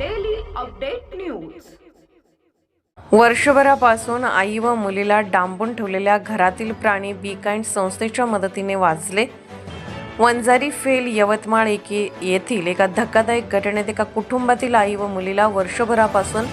Update news वर्षभरापासून आई व मुलीला डांबून ठेवलेल्या घरातील प्राणी बी काइंड संस्थेच्या मदतीने वाचले. वंजारी फेल यवतमाळ एके येथील एका धक्कादायक घटनेत एका कुटुंबातील आई व मुलीला वर्षभरापासून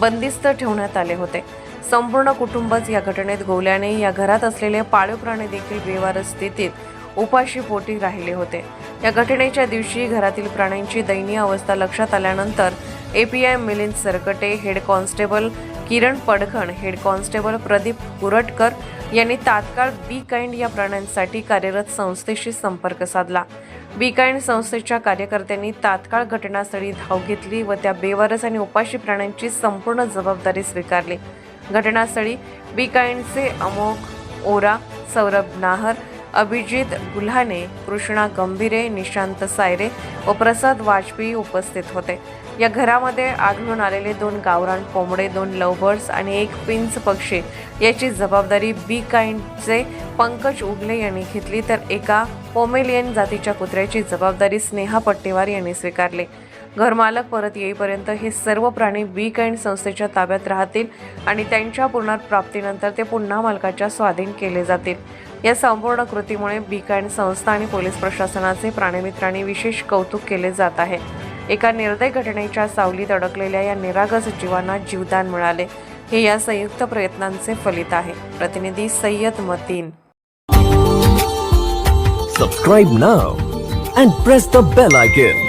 बंदिस्त ठेवण्यात आले होते. संपूर्ण कुटुंबच या घटनेत गोवल्याने या घरात असलेले पाळीव प्राणी देखील बेवारस स्थितीत उपाशी पोटी राहिले होते. या घटनेच्या दिवशी घरातील प्राण्यांची दयनीय अवस्था लक्षात आल्यानंतर API Milind Sarkate head constable Kiran Padghan head constable Pradeep Kurtkar यांनी तात्काळ बी काइंड या प्राण्यांसाठी कार्यरत संस्थेशी संपर्क साधला. बी काइंड संस्थेच्या कार्यकर्त्यांनी तात्काळ घटनास्थळी धाव घेतली व त्या बेवारस आणि उपाशी प्राण्यांची संपूर्ण जबाबदारी स्वीकारली. घटनास्थळी बी काइंडचे अमोघ ओरा सौरभ नाहर अभिजित गुल्हाने कृष्णा गंभीरे निशांत सायरे व प्रसाद वाजपेयी उपस्थित होते. या घरामध्ये आढळून आलेले दोन गावरान कोंबडे दोन लवबर्स आणि एक पिंच पक्षी याची जबाबदारी बी काइंडचे पंकज उगले यांनी घेतली. तर एका पोमेलियन जातीच्या कुत्र्याची जबाबदारी स्नेहा पट्टेवार यांनी स्वीकारली. घरमालक परत येईपर्यंत हे सर्व प्राणी बी काइंड संस्थेच्या ताब्यात राहतील आणि त्यांच्या पुनर्प्राप्तीनंतर ते पुन्हा मालकाच्या स्वाधीन केले जातील. या संपूर्ण कृतीमुळे बी काइंड संस्था आणि पोलीस प्रशासनाचे प्राणीमित्रांनी विशेष कौतुक केले जात आहे. एका निर्दय घटनेच्या सावलीत अडकलेल्या या निरागस जीवांना जीवदान मिळाले. हे या संयुक्त प्रयत्नांचे फलित आहे. प्रतिनिधी Sayyad Mateen. Subscribe now and press the bell icon